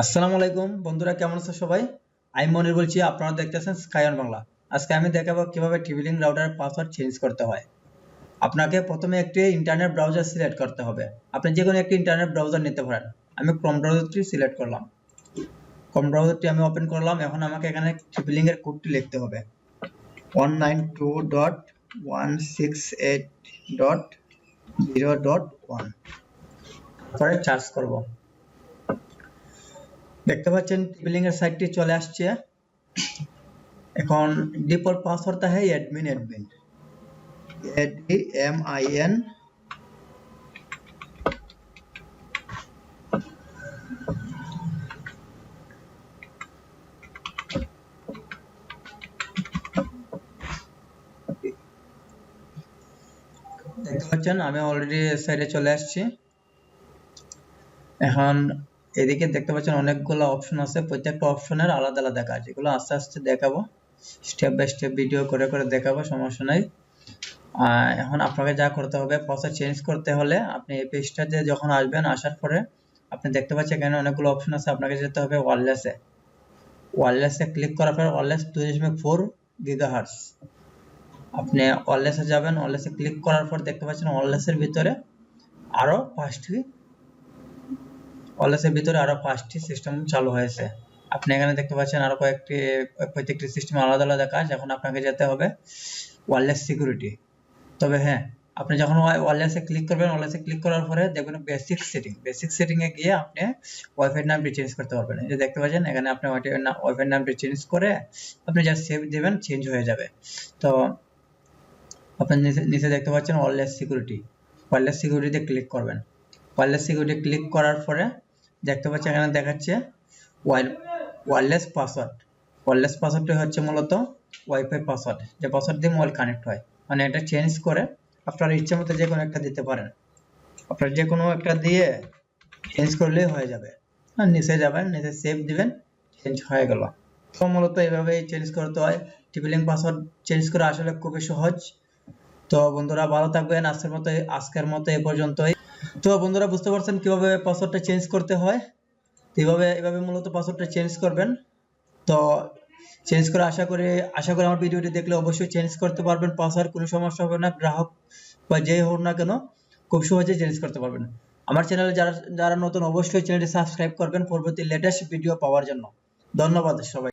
আসসালামু আলাইকুম। বন্ধুরা, কেমন আছো সবাই? আমি মনির বলছি, আপনারা দেখতেছেন স্কাইন বাংলা আজকে আমি দেখাবো কীভাবে টিভি লিঙ্ক রাউটারের পাসওয়ার্ড চেঞ্জ করতে হয়। আপনাকে প্রথমে একটি ইন্টারনেট ব্রাউজার সিলেক্ট করতে হবে। আপনি যে কোনো একটি ইন্টারনেট ব্রাউজার নিতে পারেন। আমি ক্রোম ব্রাউজারটি সিলেক্ট করলাম। ক্রোম ব্রাউজারটি আমি ওপেন করলাম। এখন আমাকে এখানে টিভি লিঙ্কের কোডটি লিখতে হবে। One nine two dot one six eight dot zero dot one পরে চার্জ করব। দেখতে পাচ্ছেন বিলিং এর সাইটটি চলে আসছে এখন ডিফল্ট পাসওয়ার্ড তা है admin admin A D M I N দেখতে পাচ্ছেন আমি অলরেডি সাইডে চলে আসছি এখন এদিকে দেখতে পাচ্ছেন অনেকগুলো অপশন আছে। প্রত্যেকটা অপশনের আলাদা আলাদা কাজ এগুলো আস্তে আস্তে দেখাবো। স্টেপ বাই স্টেপ ভিডিও করে করে দেখাবো, সমস্যা নাই। এখন আপনাকে যা করতে হবে পাসওয়ার্ড চেঞ্জ করতে হলে আপনি এই পেজটাতে যখন আসবেন, আসার পরে আপনি দেখতে পাচ্ছেন এখানে অনেকগুলো অপশন আছে। আপনাকে যেতে হবে ওয়্যারলেসে ওয়্যারলেসে ক্লিক করার পর ওয়্যারলেস দুই দশমিক ফোর গিগাহার্টস আপনি ওয়্যারলেসে যাবেন ওয়্যারলেসে ক্লিক করার পর দেখতে পাচ্ছেন ওয়্যারলেসের ভিতরে আরও পাঁচটি ওয়ারলেসের ভিতরে আরও পাঁচটি সিস্টেম চালু হয়েছে। আপনি এখানে দেখতে পাচ্ছেন আরও কয়েকটি, প্রত্যেকটি সিস্টেম আলাদা আলাদা কাজ, এখন আপনাকে যেতে হবে ওয়ারলেস সিকিউরিটি তবে হ্যাঁ আপনি যখন ওয়ারলেসে ক্লিক করবেন ওয়ারলেসে ক্লিক করার পরে দেখবেন বেসিক সেটিং বেসিক সেটিং এ গিয়ে আপনি ওয়াইফাই নামটি চেঞ্জ করতে পারবেন। যে দেখতে পাচ্ছেন, এখানে আপনি ওয়াইফাই নামটি চেঞ্জ করে আপনি জাস্ট সেভ দিবেন চেঞ্জ হয়ে যাবে। তো আপনি নিচে দেখতে পাচ্ছেন ওয়ারলেস সিকিউরিটি ওয়ারলেস সিকিউরিটিতে ক্লিক করবেন। ওয়্যারলেস সিকিউরিটি ক্লিক করার পরে দেখতে পাচ্ছি এখানে দেখাচ্ছে ওয়্যারলেস পাসওয়ার্ড ওয়্যারলেস পাসওয়ার্ডটি হচ্ছে মূলত ওয়াইফাই পাসওয়ার্ড যে পাসওয়ার্ড দিয়ে মোবাইল কানেক্ট হয়। মানে এটা চেঞ্জ করে আপনার ইচ্ছে মতো যে কোনো একটা দিতে পারেন। আপনার যে কোনো একটা দিয়ে চেঞ্জ করলেই হয়ে যাবে। আর নিচে যাবেন, নিচে সেভ দিবেন চেঞ্জ হয়ে গেল। তো মূলত এইভাবেই চেঞ্জ করতে হয়। টিপি লিঙ্ক পাসওয়ার্ড চেঞ্জ করা আসলে খুবই সহজ। তো বন্ধুরা ভালো থাকবেন। আজকের মতো আজকের মতো এ পর্যন্তই। তো বন্ধুরা বুঝতে পারছেন কীভাবে পাসওয়ার্ডটা চেঞ্জ করতে হয়? তো এইভাবে এভাবে মূলত পাসওয়ার্ডটা চেঞ্জ করবেন। তো চেঞ্জ করে আশা করি আশা করি আমার ভিডিওটি দেখলে অবশ্যই চেঞ্জ করতে পারবেন। পাসওয়ার্ড কোনো সমস্যা হবে না, গ্রাহক বা যেই হোক না কেন, খুব সহজে চেঞ্জ করতে পারবেন। আমার চ্যানেলে যারা যারা নতুন, অবশ্যই চ্যানেলটি সাবস্ক্রাইব করবেন পরবর্তী লেটেস্ট ভিডিও পাওয়ার জন্য। ধন্যবাদ সবাই